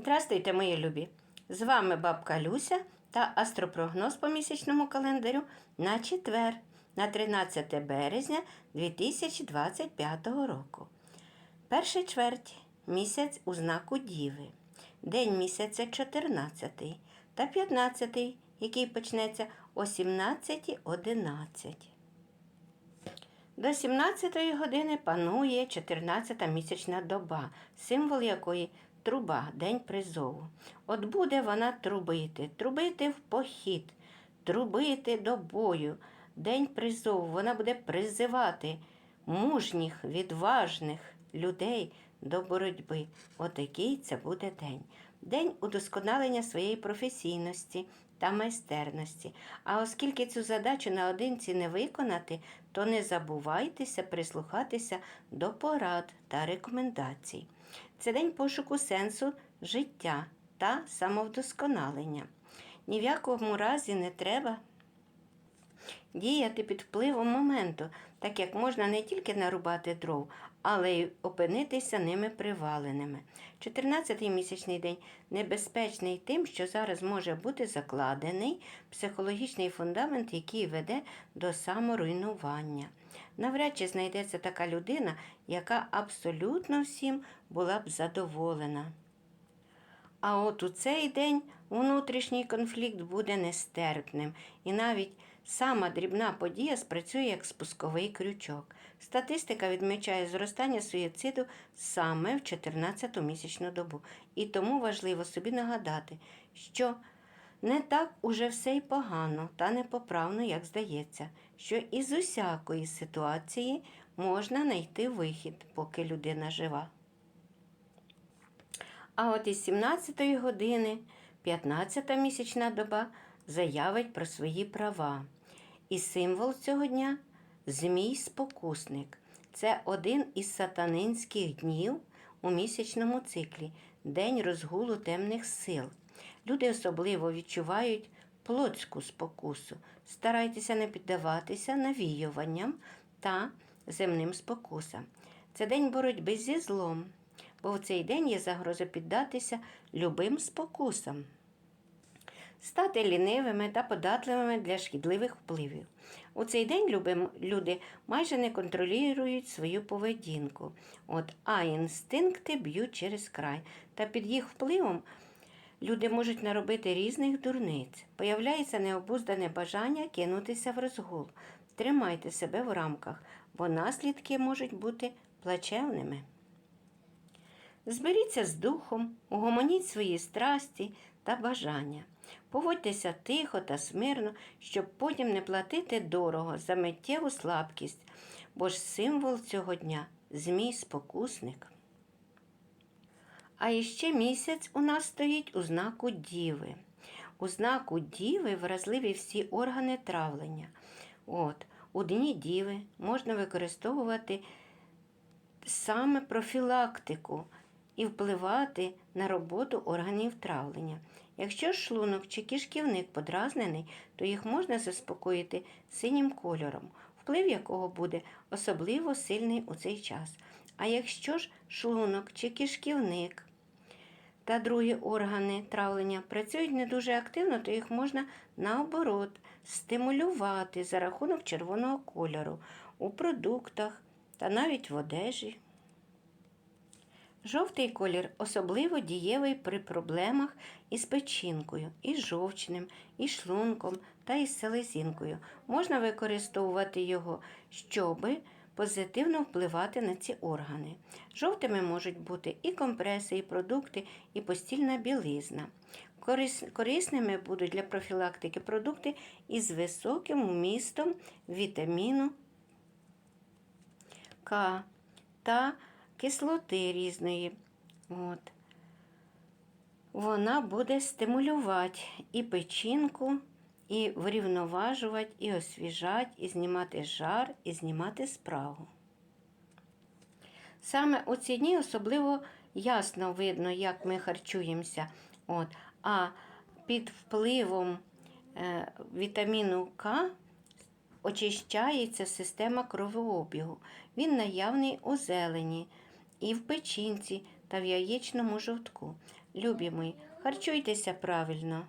Здравствуйте, мої любі! З вами бабка Люся та астропрогноз по місячному календарю на четвер, на 13 березня 2025 року. Перший чверть місяць у знаку Діви. День місяця 14 та 15, який почнеться о 17.11. До 17 години панує 14-та місячна доба, символ якої труба, день призову. От буде вона трубити, трубити в похід, трубити до бою. День призову вона буде призивати мужніх, відважних людей до боротьби. Отакий це буде день. День удосконалення своєї професійності та майстерності. А оскільки цю задачу наодинці не виконати, то не забувайтеся прислухатися до порад та рекомендацій. Це день пошуку сенсу життя та самовдосконалення. Ні в якому разі не треба діяти під впливом моменту, так як можна не тільки нарубати дров, але й опинитися ними приваленими. 14-й місячний день небезпечний тим, що зараз може бути закладений психологічний фундамент, який веде до саморуйнування. Навряд чи знайдеться така людина, яка абсолютно всім була б задоволена. А от у цей день внутрішній конфлікт буде нестерпним, і навіть сама дрібна подія спрацює як спусковий крючок. Статистика відмічає зростання суїциду саме в 14-ту місячну добу. І тому важливо собі нагадати, що не так уже все й погано та непоправно, як здається, що із усякої ситуації можна знайти вихід, поки людина жива. А от із 17 години 15-та місячна доба заявить про свої права. І символ цього дня змій спокусник. Це один із сатанинських днів у місячному циклі, день розгулу темних сил. Люди особливо відчувають плотську спокусу. Старайтеся не піддаватися навіюванням та земним спокусам. Це день боротьби зі злом бо в цей день є загроза піддатися любим спокусам, стати лінивими та податливими для шкідливих впливів. У цей день люди майже не контролюють свою поведінку, от, а інстинкти б'ють через край, та під їх впливом люди можуть наробити різних дурниць. Появляється необуздане бажання кинутися в розгул. Тримайте себе в рамках, бо наслідки можуть бути плачевними. Зберіться з духом, угомоніть свої страсті та бажання. Поводьтеся тихо та смирно, щоб потім не платити дорого за миттєву слабкість, бо ж символ цього дня змій спокусник. А іще місяць у нас стоїть у знаку Діви. У знаку Діви вразливі всі органи травлення. От, У дні Діви можна використовувати саме профілактику і впливати на роботу органів травлення. Якщо шлунок чи кишківник подразнений, то їх можна заспокоїти синім кольором, вплив якого буде особливо сильний у цей час. А якщо ж шлунок чи кишківник та другі органи травлення працюють не дуже активно, то їх можна наоборот стимулювати за рахунок червоного кольору у продуктах та навіть в одежі. Жовтий колір особливо дієвий при проблемах із печінкою, із жовчним, із шлунком та із селезінкою. Можна використовувати його, щоб позитивно впливати на ці органи. Жовтими можуть бути і компреси, і продукти, і постільна білизна. Корисними будуть для профілактики продукти із високим вмістом вітаміну К та кислоти різної. От. Вона буде стимулювати і печінку, і врівноважувати, і освіжати, і знімати жар, і знімати спрагу. Саме у ці дні особливо ясно видно, як ми харчуємося. От. А під впливом е, вітаміну К очищається система кровообігу. Він наявний у зелені і в печінці та в яєчному жовтку. любі мої, харчуйтеся правильно.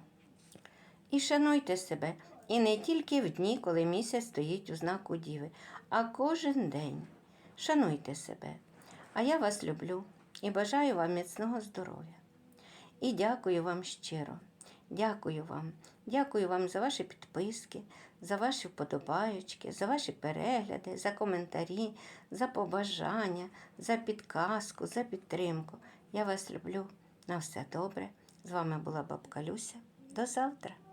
І шануйте себе. І не тільки в дні, коли місяць стоїть у знаку Діви, а кожен день. Шануйте себе. А я вас люблю і бажаю вам міцного здоров'я. І дякую вам щиро. Дякую вам. Дякую вам за ваші підписки, за ваші вподобаючки, за ваші перегляди, за коментарі, за побажання, за підказку, за підтримку. Я вас люблю. На все добре. З вами була бабка Люся. До завтра.